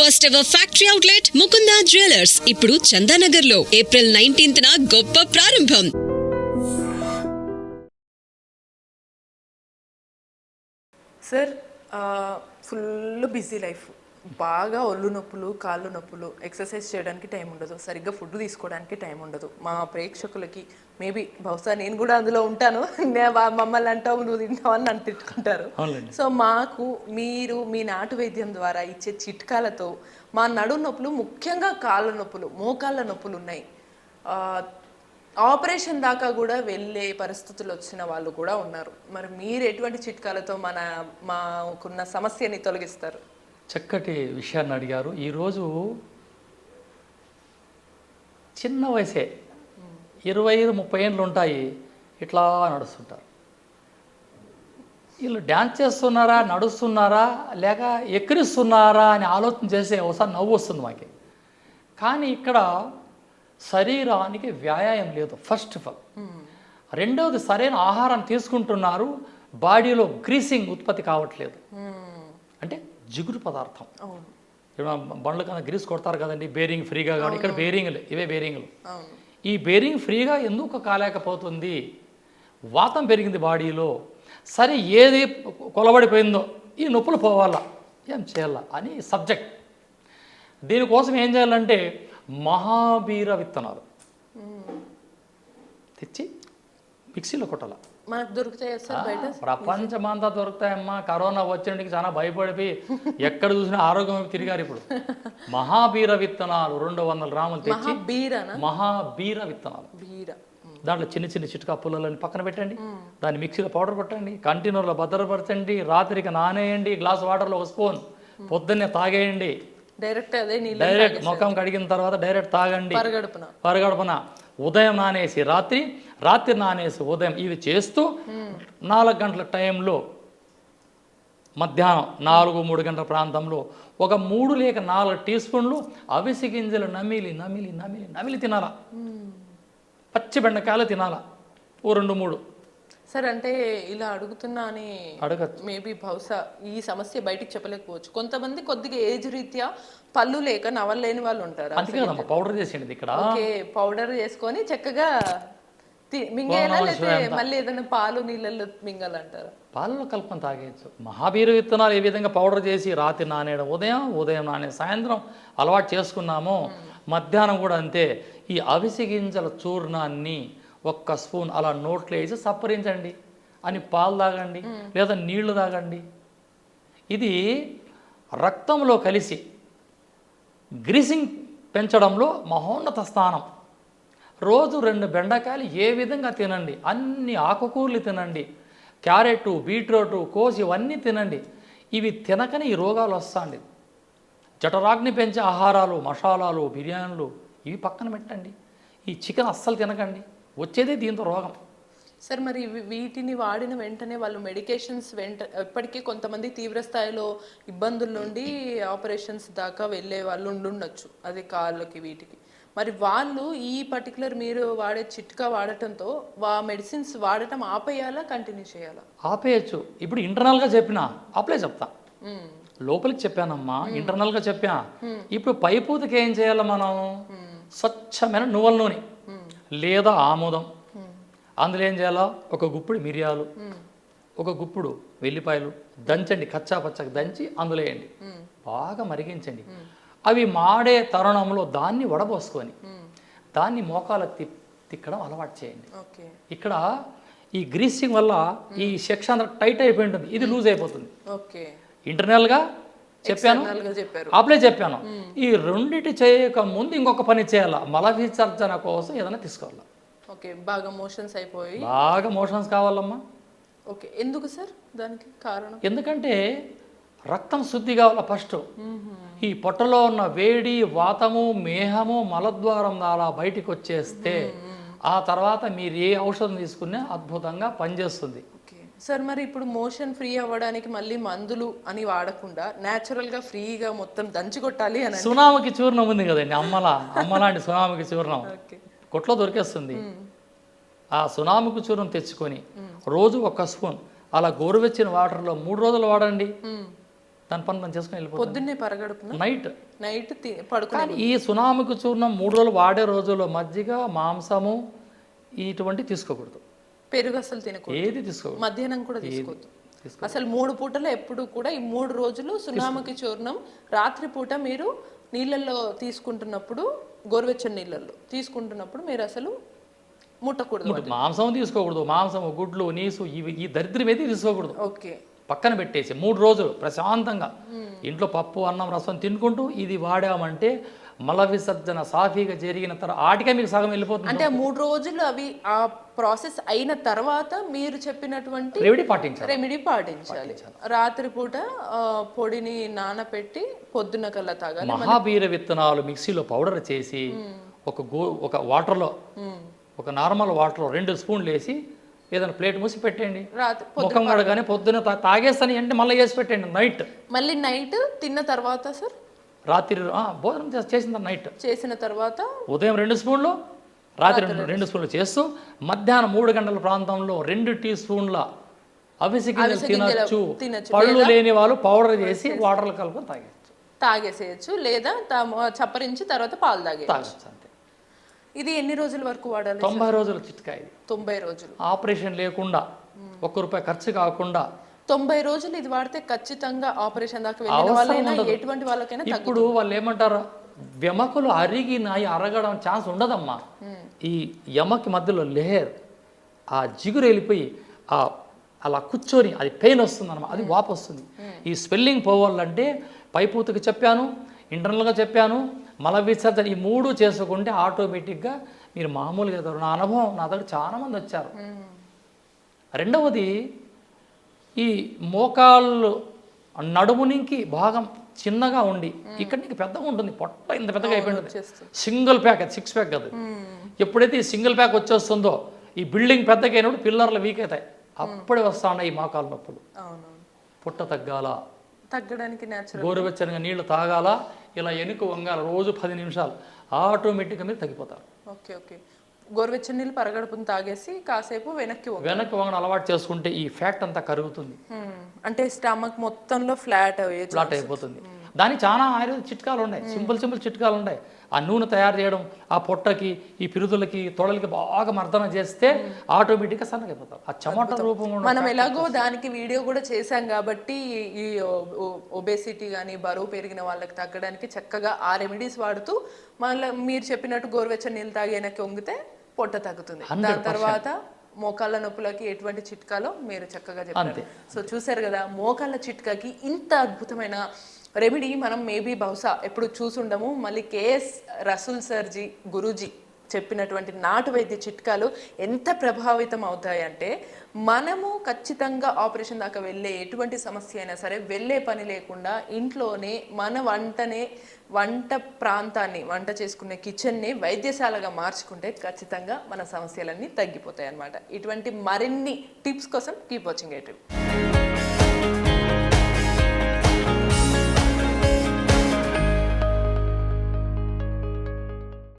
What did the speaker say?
First ever factory outlet Mukunda jewellers ఇప్పుడు చందానగర్లో April nineteenth గొప్ప ప్రారంభం. సార్ ఫుల్ బిజీ లైఫ్ బాగా ఒళ్ళు నొప్పులు కాళ్ళు నొప్పులు ఎక్సర్సైజ్ చేయడానికి టైం ఉండదు. సరిగ్గా ఫుడ్ తీసుకోవడానికి టైం ఉండదు. మా ప్రేక్షకులకి మేబీ బహుశా నేను కూడా అందులో ఉంటాను. మమ్మల్ని అంటావు నువ్వు తింటావు? అని నన్ను తిట్టుకుంటారు. సో మాకు మీరు మీ నాటు వైద్యం ద్వారా ఇచ్చే చిట్కాలతో మా నడు నొప్పులు ముఖ్యంగా కాళ్ళ నొప్పులు మోకాళ్ళ నొప్పులు ఉన్నాయి. ఆ, ఆపరేషన్ దాకా కూడా వెళ్ళే పరిస్థితులు వచ్చిన వాళ్ళు కూడా ఉన్నారు. మరి మీరు ఎటువంటి చిట్కాలతో మన మాకున్న సమస్యని తొలగిస్తారు? చక్కటి విషయాన్ని అడిగారు. ఈరోజు చిన్న వయసే. ఇరవై ఐదు ముప్పై ఏళ్ళు ఉంటాయి. ఇట్లా నడుస్తుంటారు. వీళ్ళు డ్యాన్స్ చేస్తున్నారా నడుస్తున్నారా లేక ఎక్కిరిస్తున్నారా అని ఆలోచన చేసే ఒకసారి నవ్వు వస్తుంది మాకి. కానీ ఇక్కడ శరీరానికి వ్యాయామం లేదు. ఫస్ట్ ఆఫ్ ఆల్ రెండవది సరైన ఆహారం తీసుకుంటున్నారు. బాడీలో గ్రీసింగ్ ఉత్పత్తి కావట్లేదు. అంటే జిగురు పదార్థం. ఇప్పుడు బండ్ల కన్నా గ్రీస్ కొడతారు కదండి బేరింగ్ ఫ్రీగా కాబట్టి ఇక్కడ బేరింగ్లు ఇవే బేరింగ్లు. ఈ బేరింగ్ ఫ్రీగా ఎందుకు కాలేకపోతుంది? వాతం పెరిగింది బాడీలో. సరే ఏది కొలబడిపోయిందో ఈ నొప్పులు పోవాలా? ఏం చేయాలా? అని సబ్జెక్ట్. దీనికోసం ఏం చేయాలంటే మహాబీర విత్తనాలు తెచ్చి మిక్సీలో కొట్టాల. మనకు దొరుకుతాయి సార్ బయట? ప్రపంచమంతా దొరుకుతాయమ్మా. కరోనా వచ్చినట్టుకి చాలా భయపడిపోయి ఎక్కడ చూసినా ఆరోగ్యం తిరిగారు ఇప్పుడు. మహాబీర విత్తనాలు రెండు వందల గ్రాములు తెచ్చి మహాబీర విత్తనాలు. బీర. దాంట్లో చిన్న చిన్న చిట్కా పుల్లలని పక్కన పెట్టండి. దాన్ని మిక్సీలో పౌడర్ కొట్టండి. కంటైనర్లో భద్రపరచండి. రాత్రికి నానేయండి. గ్లాస్ వాటర్లో ఒక స్పూన్. పొద్దున్నే తాగేయండి. డైరెక్ట్ అదే డైరెక్ట్ ముఖం కడిగిన తర్వాత డైరెక్ట్ తాగండి. పరగడుపున. పరగడపన. ఉదయం నానేసి రాత్రి రాత్రి నానేసి ఉదయం ఇవి చేస్తూ నాలుగు గంటల టైంలో మధ్యాహ్నం నాలుగు మూడు గంటల ప్రాంతంలో ఒక మూడు లేక నాలుగు టీ స్పూన్లు అవిసి గింజలు నమిలి నమిలి నమిలి నమిలి తినాలా? పచ్చి బెండకాయలు తినాలా? ఓ రెండు మూడు. సార్ అంటే ఇలా అడుగుతున్నా అని అడగచ్చు. మేబీ బహుశా ఈ సమస్య బయటికి చెప్పలేకపోవచ్చు. కొంతమంది కొద్దిగా ఏజ్ రీత్యా పళ్ళు లేక నవలేని వాళ్ళు ఉంటారు. అందుకే పౌడర్ చేసేయండి ఇక్కడ. పౌడర్ చేసుకొని చక్కగా లేకపోతే మళ్ళీ ఏదైనా పాలు నీళ్ళల్లో మింగాలంటారా? పాలలో కలుపుకొని తాగేయచ్చు. మహాబీర విత్తనాలు ఏ విధంగా పౌడర్ చేసి రాత్రి నానేయడం? ఉదయం ఉదయం నానే సాయంత్రం అలవాటు చేసుకున్నామో. మధ్యాహ్నం కూడా అంతే. ఈ అవిసి గింజల చూర్ణాన్ని ఒక్క స్పూన్ అలా నోట్లో వేసి సప్పరించండి అని పాలు తాగండి. లేదా నీళ్ళు తాగండి. ఇది రక్తంలో కలిసి గ్రీసింగ్ పెంచడంలో మహోన్నత స్థానం. రోజు రెండు బెండకాయలు ఏ విధంగా తినండి? అన్ని ఆకుకూరలు తినండి. క్యారెట్ బీట్రూట్ కోసి ఇవన్నీ తినండి. ఇవి తినకనే ఈ రోగాలు వస్తాండి జఠరాగ్ని పెంచే ఆహారాలు మసాలాలు బిర్యానీలు ఇవి పక్కన పెట్టండి. ఈ చికెన్ అస్సలు తినకండి. వచ్చేదే దీంతో రోగం. సార్ మరి వీటిని వాడిన వెంటనే వాళ్ళు మెడికేషన్స్ వెంట ఇప్పటికీ కొంతమంది తీవ్ర స్థాయిలో ఇబ్బందుల నుండి ఆపరేషన్స్ దాకా వెళ్ళే వాళ్ళు ఉండుండొచ్చు. అది కాళ్ళకి వీటికి. మరి వాళ్ళు ఈ పర్టికులర్ మీరు వాడే చిట్కా వాడటంతో వా మెడిసిన్స్ వాడటం ఆపేయాలా కంటిన్యూ చేయాలా? ఆపేయచ్చు. ఇప్పుడు ఇంటర్నల్గా చెప్పిన అప్లై చెప్తా. లోపలికి చెప్పానమ్మా ఇంటర్నల్గా చెప్పా ఇప్పుడు పైపూతకి ఏం చేయాలి మనం? స్వచ్ఛమైన నువ్వుల నూనె లేదా ఆముదం. అందులో ఏం చేయాలో? ఒక గుప్పుడు మిరియాలు ఒక గుప్పుడు వెల్లిపాయలు దంచండి కచ్చా పచ్చగా దంచి అందులో వేయండి. బాగా మరిగించండి. అవి మాడే తరుణంలో దాన్ని వడబోసుకొని దాన్ని మోకాలకు తి తిక్కడం అలవాటు చేయండి. ఓకే. ఇక్కడ ఈ గ్రీసింగ్ వల్ల ఈ సెక్షన్ అంతా టైట్ అయిపోయి ఉంటుంది. ఇది లూజ్ అయిపోతుంది. ఓకే. ఇంటర్నల్గా చెప్పాను అప్లై చెప్పాను. ఈ రెండిటి చేయక ముందు ఇంకొక పని చేయాలా? మల విసర్జన కోసం ఏదైనా తీసుకోవాలి? ఓకే బాగా మోషన్స్ అయిపోయి. బాగా మోషన్స్ కావాలమ్మా. ఓకే ఎందుకు సార్ దానికి కారణం? ఎందుకంటే రక్తం శుద్ధి కావాల ఫస్ట్. ఈ పొట్టలో ఉన్న వేడి వాతము మేహము మలద్వారం ద్వారా బయటికి వచ్చేస్తే ఆ తర్వాత మీరు ఏ ఔషధం తీసుకున్నా అద్భుతంగా పనిచేస్తుంది. సార్ మరి ఇప్పుడు మోషన్ ఫ్రీ అవ్వడానికి మళ్ళీ మందులు అని వాడకుండా న్యాచురల్గా ఫ్రీగా మొత్తం దంచి కొట్టాలి అని సునామకి చూర్ణం ఉంది కదండి అమ్మల అమ్మలాంటి సునామకి చూర్ణం. కొట్లో దొరికేస్తుంది. ఆ సునామికి చూర్ణం తెచ్చుకొని రోజు ఒక స్పూన్ అలా గోరువెచ్చిన వాటర్లో మూడు రోజులు వాడండి. దాని పని మనం చేసుకుని వెళ్ళిపోతాం పొద్దున్నే పరగడుపున? నైట్. నైట్ పడుకునే కానీ ఈ సునామికి చూర్ణం మూడు రోజులు వాడే రోజుల్లో మజ్జిగ మాంసము ఇటువంటి తీసుకోకూడదు. పెరుగు అసలు తినకూడదు. ఏది తీసుకోకూడదు. మధ్యాహ్నం కూడా తీసుకోవద్దు. తీసుకో అసలు మూడు పూటలు ఎప్పుడు కూడా ఈ మూడు రోజులు సున్నామకి చూర్ణం రాత్రి పూట మీరు నీళ్ళల్లో తీసుకుంటున్నప్పుడు గోరువెచ్చని నీళ్ళల్లో తీసుకుంటున్నప్పుడు మీరు అసలు ముట్టకూడదు ముట్టు- మాంసం తీసుకోకూడదు. మాంసం గుడ్లు నీసు ఇవి ఈ దరిద్రం ఏది తీసుకోకూడదు. ఓకే. పక్కన పెట్టేసి మూడు రోజులు ప్రశాంతంగా. ఇంట్లో పప్పు అన్నం రసం తినుకుంటూ ఇది వాడామంటే మల విసర్జన సాఫీగా జరిగిన తర్వాత ఆటికే మీకు సగం వెళ్ళిపోతుంది. అంటే మూడు రోజులు అవి ఆ ప్రాసెస్ అయిన తర్వాత మీరు చెప్పినటువంటి రెమెడీ పాటించాలి. రెమెడీ పాటించాలి. రాత్రిపూట పొడిని నానపెట్టి పొద్దున కల్లా తాగాలి. మహాబీర విత్తనాలు మిక్సీలో పౌడర్ చేసి ఒక గో ఒక వాటర్లో ఒక నార్మల్ వాటర్లో రెండు స్పూన్లు వేసి ఏదైనా ప్లేట్ మూసి పెట్టండి రాత్రి ముఖం కడగానే పొద్దున తాగేస్తాను అంటే మళ్ళీ వేసి పెట్టండి నైట్. మళ్ళీ నైట్ తిన్న తర్వాత సార్? రాత్రి ఆ, భోజనం చేసి- చేసిన నైట్. చేసిన తర్వాత? ఉదయం రెండు స్పూన్లు రాత్రి రెండు స్పూన్లు చేస్తూ మధ్యాహ్నం మూడు గంటల ప్రాంతంలో రెండు టీ స్పూన్ల అవిసి తినచ్చు. పళ్ళు లేని వాళ్ళు పౌడర్ చేసి వాటర్లో కలుపుకొని తాగేయచ్చు. తాగేసేయచ్చు. లేదా చప్పరించి తర్వాత పాలు తాగే తాగచ్చు అంతే ఇది ఎన్ని రోజుల వరకు వాడాలి తొంభై రోజుల చిట్కా ఇది తొంభై రోజులు. ఆపరేషన్ లేకుండా ఒక్క రూపాయి ఖర్చు కాకుండా తొంభై రోజులు ఇది వాడితే ఖచ్చితంగా ఆపరేషన్ దాకా వెళ్ళిన వాళ్ళైనా ఎటువంటి వాళ్ళకైనా ఇప్పుడు వాళ్ళు ఏమంటారు వెమకులు అరిగినాయి అరగడం ఛాన్స్ ఉండదమ్మా. ఈ యమకి మధ్యలో లేయర్ ఆ జిగురు వెళ్ళిపోయి ఆ అలా కూర్చొని అది పెయిన్ వస్తుంది అనమాట అది వాపు వస్తుంది ఈ స్వెల్లింగ్ పోవాలంటే పైపూతకి చెప్పాను ఇంటర్నల్గా చెప్పాను మల విసర్జన ఈ మూడు చేసుకుంటే ఆటోమేటిక్గా మీరు మామూలుగా ఎదురు నా అనుభవం నా దగ్గర చాలా మంది వచ్చారు రెండవది ఈ మోకాళ్ళు నడుమునికి భాగం చిన్నగా ఉండి ఇక్కడ నీకు పెద్దగా ఉంటుంది. పొట్ట ఇంత పెద్దగా అయిపోయింది. సింగిల్ ప్యాక్ అది సిక్స్ ప్యాక్ అది ఎప్పుడైతే ఈ సింగిల్ ప్యాక్ వచ్చేస్తుందో ఈ బిల్డింగ్ పెద్దగా అయినప్పుడు పిల్లర్లు వీక్ అవుతాయి. అప్పుడే వస్తా ఉన్నాయి ఈ మోకాలు నొప్పులు. పుట్ట తగ్గాల? తగ్గడానికి నేచురల్ గోరువెచ్చనిగా నీళ్ళు తాగాల? ఇలా ఎనుక వంగాల రోజు పది నిమిషాలు. ఆటోమేటిక్గా మీరు తగ్గిపోతారు. Okay okay. గోరువెచ్చని నీళ్ళు పరగడుపుని తాగేసి కాసేపు వెనక్కి వెనక్కి వంగడం అలవాటు చేసుకుంటే ఈ ఫ్యాక్ట్ అంతా కరుగుతుంది. అంటే స్టమక్ మొత్తంలో ఫ్లాట్ అయ్యే ఫ్లాట్ అయిపోతుంది. దానికి చాలా ఆయుర్వేద చిట్కాలు ఉన్నాయి. సింపుల్ సింపుల్ చిట్కాలు ఉన్నాయి ఆ నూనె తయారు చేయడం ఆ పొట్టకి ఈ పిరుదులకి తొడలకి బాగా మర్దన చేస్తే ఆటోమేటిక్గా సన్నగైపోతారు ఆ చెమట రూపంలో మనం ఎలాగో దానికి వీడియో కూడా చేశాం కాబట్టి ఈ ఒబేసిటీ కానీ బరువు పెరిగిన వాళ్ళకి తగ్గడానికి చక్కగా ఆ రెమెడీస్ వాడుతూ మళ్ళీ మీరు చెప్పినట్టు గోరువెచ్చని నీళ్ళు తాగి వెనక్కి వంగితే పొట్ట తగ్గుతుంది. దాని తర్వాత మోకాళ్ళ నొప్పులకి ఎటువంటి చిట్కాలో మీరు చక్కగా చెప్పారు. సో చూసారు కదా మోకాళ్ళ చిట్కాకి ఇంత అద్భుతమైన రెమెడీ మనం మేబీ బహుశా ఎప్పుడు చూసుండము. మళ్ళీ కేఎస్ రసూల్ సర్జీ గురూజీ చెప్పినటువంటి నాటు వైద్య చిట్కాలు ఎంత ప్రభావితం అవుతాయంటే మనము ఖచ్చితంగా ఆపరేషన్ దాకా వెళ్ళే ఎటువంటి సమస్య అయినా సరే వెళ్ళే పని లేకుండా ఇంట్లోనే మన వంటనే వంట ప్రాంతాన్ని వంట చేసుకునే కిచెన్ని వైద్యశాలగా మార్చుకుంటే ఖచ్చితంగా మన సమస్యలన్నీ తగ్గిపోతాయి అన్నమాట ఇటువంటి మరిన్ని టిప్స్ కోసం కీప్ వాచింగ్ ఎయిట్